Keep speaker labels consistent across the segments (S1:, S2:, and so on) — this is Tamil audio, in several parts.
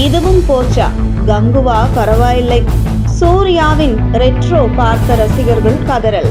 S1: இதுவும் போச்சா? கங்குவா பரவாயில்லை. சூர்யாவின் ரெட்ரோ பார்த்த ரசிகர்கள் கதறல்.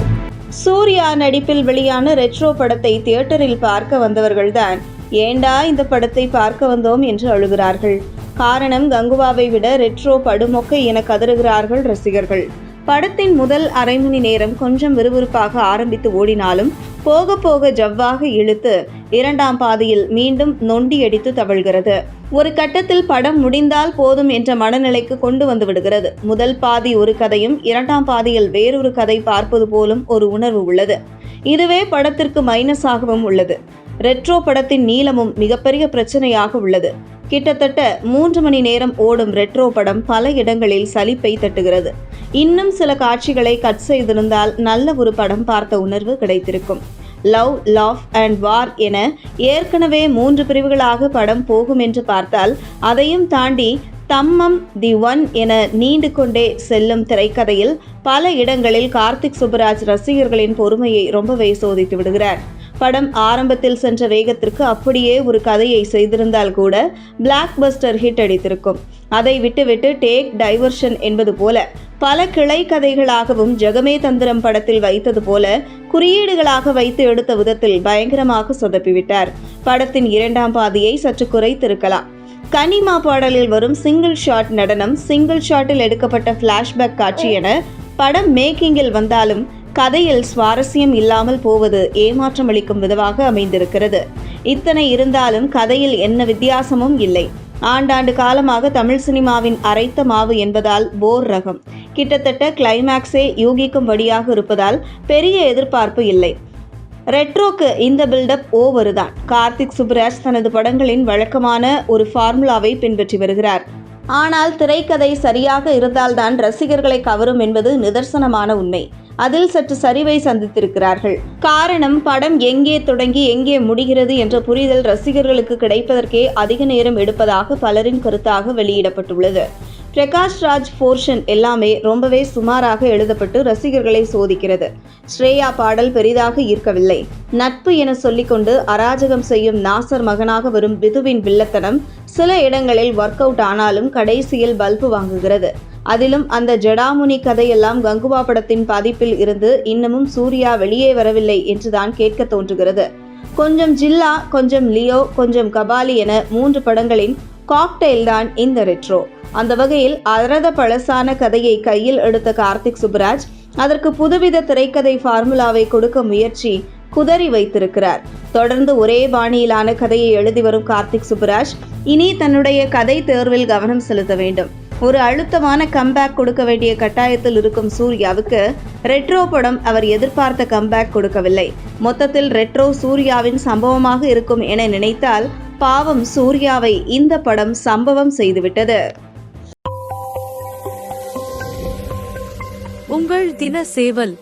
S1: சூர்யா நடிப்பில் வெளியான ரெட்ரோ படத்தை தியேட்டரில் பார்க்க வந்தவர்கள்தான். ஏண்டா இந்த படத்தை பார்க்க வந்தோம் என்று அழுகிறார்கள். காரணம் கங்குவாவை விட ரெட்ரோ படுமொக்கை என கதறுகிறார்கள் ரசிகர்கள். படத்தின் முதல் அரை மணி நேரம் கொஞ்சம் விறுவிறுப்பாக ஆரம்பித்து ஓடினாலும் போக போக ஜவ்வாக இழுத்து இரண்டாம் பாதியில் மீண்டும் நொண்டி அடித்து தவழ்கிறது. ஒரு கட்டத்தில் படம் முடிந்தால் போதும் என்ற மனநிலைக்கு கொண்டு வந்து விடுகிறது. முதல் பாதி ஒரு கதையும் இரண்டாம் பாதியில் வேறொரு கதை பார்ப்பது போலும் ஒரு உணர்வு உள்ளது. இதுவே படத்திற்கு மைனஸாகவும் உள்ளது. ரெட்ரோ படத்தின் நீளமும் மிகப்பெரிய பிரச்சனையாக உள்ளது. கிட்டத்தட்ட மூன்று மணி நேரம் ஓடும் ரெட்ரோ படம் பல இடங்களில் சலிப்பை தட்டுகிறது. இன்னும் சில காட்சிகளை கட் செய்திருந்தால் நல்ல ஒரு படம் பார்த்த உணர்வு கிடைத்திருக்கும். லவ் லாஃப் அண்ட் வார் என ஏற்கனவே மூன்று பிரிவுகளாக படம் போகும் என்று பார்த்தால் அதையும் தாண்டி தம்மம் தி ஒன் என நீண்டு கொண்டே செல்லும் திரைக்கதையில் பல இடங்களில் கார்த்திக் சுப்பராஜ் ரசிகர்களின் பொறுமையை ரொம்பவே சோதித்து விடுகிறார். படம் ஆரம்பத்தில் சென்ற வேகத்திற்கு அப்படியே ஒரு கதையை செய்திருந்தால் கூட பிளாக் பஸ்டர் ஹிட் அடித்திருக்கும். அதை விட்டுவிட்டு டேக் டைவர்ஷன் என்பது போல பல கிளை கதைகளாகவும் ஜெகமே தந்திரம் படத்தில் வைத்தது போல குறியீடுகளாக வைத்து எடுத்த விதத்தில் பயங்கரமாக சொதப்பிவிட்டார். படத்தின் இரண்டாம் பாதியை சற்று குறைத்திருக்கலாம். கனிமா பாடலில் வரும் சிங்கிள் ஷாட் நடனம் சிங்கிள் ஷாட்டில் எடுக்கப்பட்ட ஃப்ளாஷ்பேக் காட்சி என படம் மேக்கிங்கில் வந்தாலும் கதையில் சுவாரஸ்யம் இல்லாமல் போவது ஏமாற்றம் அளிக்கும் விதமாக அமைந்திருக்கிறது. இத்தனை இருந்தாலும் கதையில் என்ன வித்தியாசமும் இல்லை. ஆண்டாண்டு காலமாக தமிழ் சினிமாவின் அரைத்த மாவு என்பதால் போர் ரகம். கிட்டத்தட்ட கிளைமேக்ஸே யூகிக்கும்படியாக இருப்பதால் பெரிய எதிர்பார்ப்பு இல்லை. ரெட்ரோக்கு இந்த பில்டப் ஓவர் தான் கார்த்திக் சுப்ராஜ் தனது படங்களின் வழக்கமான ஒரு ஃபார்முலாவை பின்பற்றி வருகிறார். ஆனால் திரைக்கதை சரியாக இருந்தால்தான் ரசிகர்களை கவரும் என்பது நிதர்சனமான உண்மை. அதில் சற்று சரிவை சந்தித்திருக்கிறார்கள். காரணம் படம் எங்கே தொடங்கி எங்கே முடிகிறது என்ற புரிதல் ரசிகர்களுக்கு கிடைப்பதற்கே அதிக நேரம் எடுப்பதாக பலரின் கருத்தாக வெளியிடப்பட்டுள்ளது. பிரகாஷ் ராஜ் போர்ஷன் எல்லாமே ரொம்பவே சுமாராக எழுதப்பட்டு ரசிகர்களை சோதிக்கிறது. ஸ்ரேயா பாடல் பெரிதாக ஈர்க்கவில்லை. நட்பு என சொல்லிக்கொண்டு அராஜகம் செய்யும் நாசர் மகனாக வரும் விதுவின் வில்லத்தனம் சில இடங்களில் ஒர்க் அவுட் ஆனாலும் கடைசியில் பல்பு வாங்குகிறது. அதிலும் அந்த ஜடாமுனி கதையெல்லாம் கங்குவா படத்தின் பதிப்பில் இருந்து இன்னமும் சூர்யா வெளியே வரவில்லை என்றுதான் கேட்க தோன்றுகிறது. கொஞ்சம் ஜில்லா கொஞ்சம் லியோ கொஞ்சம் கபாலி என மூன்று படங்களின் காக்டெயில் தான் இந்த ரெட்ரோ அந்த வகையில் அரத பழசான கதையை கையில் எடுத்த கார்த்திக் சுப்ராஜ் அதற்கு புதுவித திரைக்கதை ஃபார்முலாவை கொடுக்க முயற்சி குதறி வைத்திருக்கிறார். தொடர்ந்து ஒரே பாணியிலான கதையை எழுதி வரும் கார்த்திக் சுப்ராஜ் இனி தன்னுடைய கதை தேர்வில் கவனம் செலுத்த வேண்டும். ஒரு அழுத்தமான கம்பேக் கொடுக்க வேண்டிய கட்டாயத்தில் இருக்கும் சூர்யாவுக்கு ரெட்ரோ படம் அவர் எதிர்பார்த்த கம்பேக் கொடுக்கவில்லை. மொத்தத்தில் ரெட்ரோ சூர்யாவின் சம்பவமாக இருக்கும் என நினைத்தால் பாவம் சூர்யாவை இந்த படம் சம்பவம் செய்துவிட்டது.
S2: உங்கள் தின சேவல்